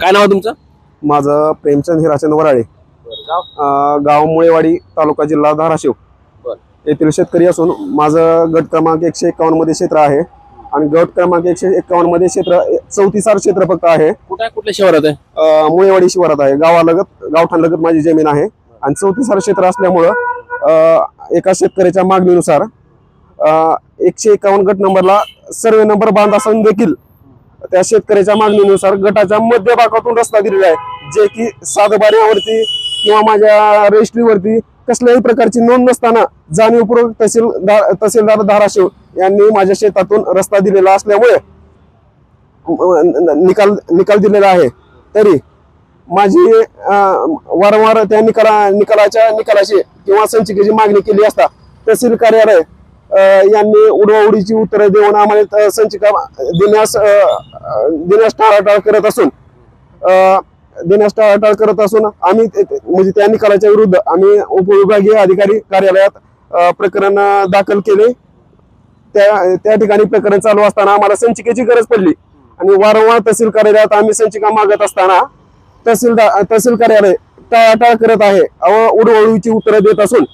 काय नाव आहे तुमचं? माझं प्रेमचंद हिराचंद वराळे अं, गाव मुळेवाडी तालुका जिल्हा धाराशिव. येथील शेतकरी असून माझं गट क्रमांक एकशे एकावन्नमध्ये क्षेत्र आहे. आणि गट क्रमांक एकशे एकावन्नमध्ये क्षेत्र चौतीसार क्षेत्र फक्त आहे. कुठे आहे? कुठल्या शहरात आहे? अं, मुळेवाडी शिवारात आहे. गावालगत गावठाणलगत माझी जमीन आहे. आणि चौतीसार क्षेत्र असल्यामुळं अं, एका शेतकऱ्याच्या मागणीनुसार अं, एकशे एकावन्न गट नंबरला सर्वे नंबर बांध असून देखील त्या शेतकऱ्याच्या मागणीनुसार गटाच्या मध्यभागातून रस्ता दिलेला आहे. जे की सातबाऱ्यावरती किंवा माझ्या रजिस्ट्रीवरती कसल्याही प्रकारची नोंद नसताना जाणीवपूर्वक तहसीलदार तहसीलदार धाराशिव यांनी माझ्या शेतातून रस्ता दिलेला असल्यामुळे निकाल निकाल दिलेला आहे. तरी माझी वारंवार त्या निकाला निकालाच्या निकालाची किंवा संचिकेची मागणी केली असता तहसील कार्यालय यांनी उडवाउडीची उत्तरं देऊन आम्हाला संचिका देण्यास देण्यास टाळाटाळ करत असून देण्यास टाळाटाळ करत असून आम्ही म्हणजे त्या निकालाच्या विरुद्ध आम्ही उपविभागीय अधिकारी कार्यालयात प्रकरण दाखल केले. त्या त्या ठिकाणी प्रकरण चालू असताना आम्हाला संचिकेची गरज पडली. आणि वारंवार तहसील कार्यालयात आम्ही संचिका मागत असताना तहसीलदार तहसील कार्यालय टाळाटाळ करत आहे. व उडवळीची उत्तरं देत असून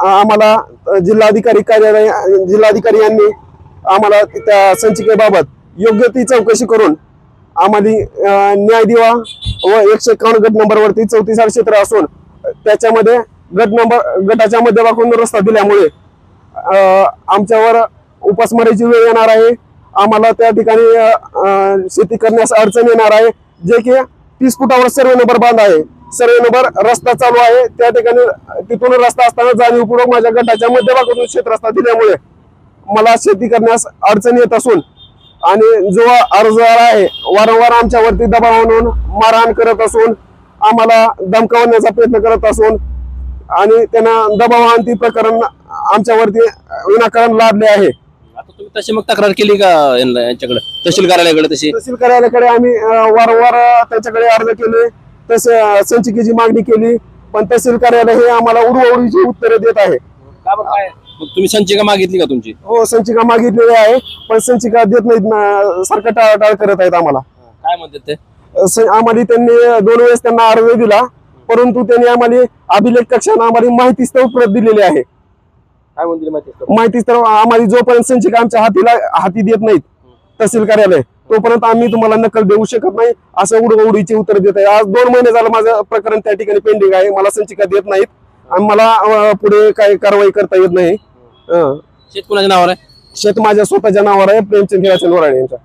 आम्हाला जिल्हाधिकारी कार्यालय जिल्हाधिकारी यांनी आम्हाला त्या संचिकेबाबत योग्य ती चौकशी करून आम्हाला न्याय दिवा व एकशे एकावन्न गट नंबरवरती चौतीसार क्षेत्र असून त्याच्यामध्ये गट नंबर गटाच्या मध्यभागातून रस्ता दिल्यामुळे आमच्यावर उपासमारीची वेळ येणार आहे. आम्हाला त्या ठिकाणी शेती करण्यास अडचण येणार आहे. जे की तीस फुटावर सर्व नंबर बांध आहे. सर्वे नंबर रस्ता चालू आहे. त्या ठिकाणी तिथून रस्ता असताना जाणीवपूर्वक माझ्या गटाच्या मध्यभागातून शेत रस्ता दिल्यामुळे मला शेती करण्यास अडचण येत असून आणि जो अर्जदार आहे वारंवार आमच्यावरती दबाव आणून मारहाण करत असून आम्हाला धमकावण्याचा प्रयत्न करत असून आणि त्यांना दबाव आणती प्रकरण आमच्यावरती विनाकारण लादले आहे. आता तुम्ही तशी मग तक्रार केली का यांच्याकडे? तहसील कार्यालयाकडे तशी? तहसील कार्यालयाकडे आम्ही वारंवार त्यांच्याकडे अर्ज केले. तसे संचिकेची मागणी केली पण तहसील कार्यालय हे आम्हाला उडवडीची उत्तरे देत आहे. मग तुम्ही संचिका मागितली का तुमची? हो संचिका मागितलेली आहे पण संचिका देत नाहीत ना, सारखं टाळाटाळ करत आहेत आम्हाला. काय म्हणतात ते? स- आम्हाला त्यांनी दोन वेळेस त्यांना अर्ज दिला परंतु त्यांनी आम्हाला अभिलेख कक्षाने आम्हाला माहिती स्थळ प्रत दिलेली आहे. काय म्हणतील माहिती माहिती स्थळ आम्हाला जोपर्यंत संचिका आमच्या हातीला हाती देत नाहीत तहसील कार्यालय. तोपर्यंत आम्ही तुम्हाला नकल देऊ शकत नाही असं उडवडीची उत्तर देत आहे. आज दोन महिने झालं माझं प्रकरण त्या ठिकाणी पेंडिंग आहे. मला संचिका देत नाहीत. आणि मला पुढे काही कारवाई करता येत नाही. शेत कुणाच्या नावावर आहे? शेत माझ्या स्वतःच्या नावावर आहे प्रेमचंद हिराचंद वराडे यांच्या.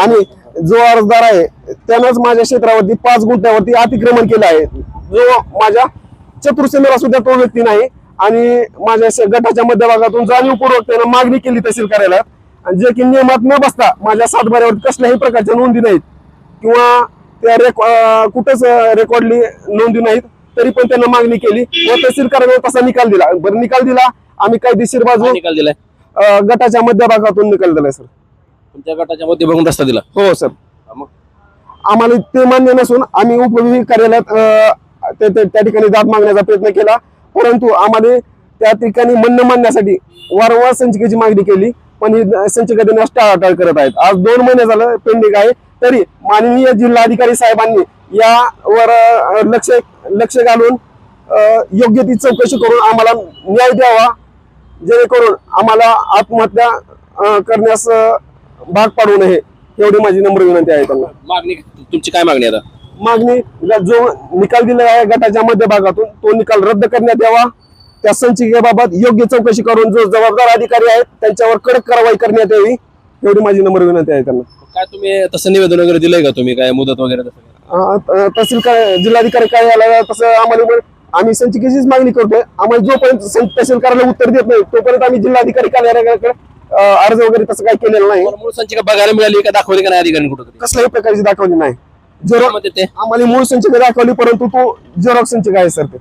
आणि जो अर्जदार आहे त्यानंच माझ्या क्षेत्रावरती पाच गुंठ्यावरती अतिक्रमण केलं आहे. जो माझ्या चतुर्सेमेला सुद्धा तो व्यक्ती नाही. आणि माझ्या गटाच्या मध्यभागातून जाणीवपूर्वक त्यानं मागणी केली तहसील कार्यालयात. आणि जे की नियमात न बसता माझ्या सातबाऱ्यावर कसल्याही प्रकारच्या नोंदी नाहीत. किंवा त्या रेक कुठंच रेकॉर्डली नोंदी नाहीत तरी पण त्यांना मागणी केली व तहसील कार्यालयात तसा निकाल दिला. बरं निकाल दिला आम्ही कायदेशीर बाजू निकाल दिलाय. गटाच्या मध्यभागातून निकाल दिलाय सर. तुमच्या गटाच्या मध्ये बघून रस्ता दिला. हो सर. मग? आम्हाला ते मान्य नसून आम्ही उपविभाग कार्यालयात त्या ठिकाणी दाद मागण्याचा प्रयत्न केला. परंतु आम्हाला त्या ठिकाणी म्हणणं मांडण्यासाठी वारंवार संचिकेची मागणी केली. पण ही संचिका देण्यास टाळाटाळ करत आहेत. आज दोन महिने झालं पेंडिंग आहे. तरी माननीय जिल्हाधिकारी साहेबांनी यावर लक्ष लक्ष घालून योग्य ती चौकशी करून आम्हाला न्याय द्यावा. जेणेकरून आम्हाला आत्महत्या करण्यास भाग पाडू नये. एवढी माझी नम्र विनंती आहे त्यांना. मागणी तुमची काय मागणी आहे आता? मागणी जो निकाल दिलेला आहे गटाच्या मध्यभागातून तो निकाल रद्द करण्यात यावा. त्या संचिकेबाबत योग्य चौकशी करून जो जबाबदार अधिकारी आहेत त्यांच्यावर कडक कारवाई करण्यात यावी एवढी माझी नम्र विनंती आहे त्यांना. काय तुम्ही तसं निवेदन वगैरे दिलंय का तुम्ही? काय मुदत वगैरे काय? तहसील जिल्हाधिकारी कार्यालयाला तसं आम्हाला आम्ही संचिकेचीच मागणी करतोय. आम्हाला जोपर्यंत सं- तहसील कार्यालय उत्तर देत नाही तोपर्यंत आम्ही जिल्हाधिकारी कार्यालयाकडे अर्ज वगैरे तसं काही केलेलं नाही. मूळ संचिका बघायला मिळाली का? दाखवली का नाही अधिकारी कुठं कसल्याही प्रकारची दाखवली नाही. काय झेरॉक्स आम्हाला मूळ संचिका दाखवली परंतु तो झेरॉक्स संचिका आहे सर ते.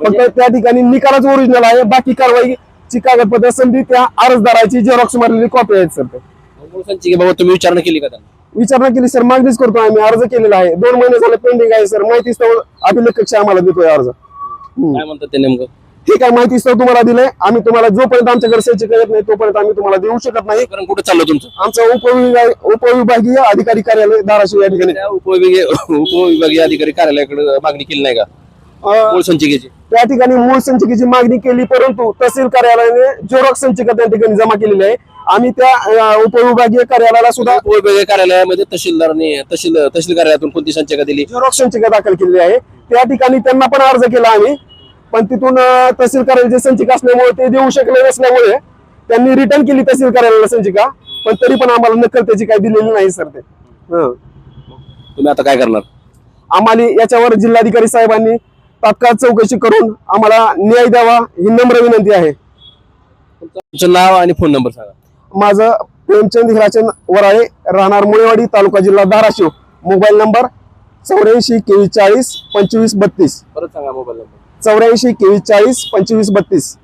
फक्त त्या ठिकाणी निकालाच ओरिजिनल आहे. बाकी कारवाईची कागदपत्र संधी त्या अर्जदाराची झेरॉक्स मारलेली कॉपी आहेत सर संचिकेबाबत तुम्ही विचारणा केली का त्यांना? विचारणा केली सर मागणीच करतो आम्ही. अर्ज केलेला आहे. दोन महिने झाले पेंडिंग आहे सर. माहिती अभिलेख कक्षा आम्हाला देतोय अर्ज. काय म्हणतात ते नेमकं? हे काय माहिती सर तुम्हाला दिलंय? आम्ही तुम्हाला जोपर्यंत आमच्याकडे संचिका येत नाही तोपर्यंत आम्ही तुम्हाला देऊ शकत नाही. कारण कुठे चाललं तुमचं? आमचं उपविभाग उपविभागीय अधिकारी कार्यालय धाराशिव या ठिकाणी. त्या उपविभागीय उपविभागीय अधिकारी कार्यालयाकडे मागणी केली नाही का? मूळ संचिकेची. त्या ठिकाणी मूळ संचिकेची मागणी केली परंतु तहसील कार्यालयाने झेरॉक्स संचिका त्या ठिकाणी जमा केलेली आहे. आम्ही त्या उपविभागीय कार्यालयाला सुद्धा उपविभागीय कार्यालयामध्ये तहसीलदारांनी तहसील तहसील कार्यालयातून कोणती संचिका दिली? झेरॉक्स संचिका दाखल केलेली आहे. त्या ठिकाणी त्यांना पण अर्ज केला आम्ही पण तिथून तहसील कार्यालयाची संचिका असल्यामुळे ते देऊ शकले नसल्यामुळे त्यांनी रिटर्न केली तहसील कार्यालयाला संचिका पण तरी पण आम्हाला नक्कल त्याची काही दिलेली नाही सर ते. तुम्ही आता काय करणार? आम्हाला याच्यावर जिल्हाधिकारी साहेबांनी तात्काळ चौकशी करून आम्हाला न्याय द्यावा ही नम्र विनंती आहे. तुमचं नाव आणि फोन नंबर सांगा. माझं प्रेमचंद हिराचंद वराळे राहणार मुळेवाडी तालुका जिल्हा धाराशिव. मोबाईल नंबर चौऱ्याऐंशी केवीस चाळीस पंचवीस बत्तीस. परत सांगा मोबाईल नंबर. चौऱ्याऐंशी केवीस चाळीस पंचवीस बत्तीस.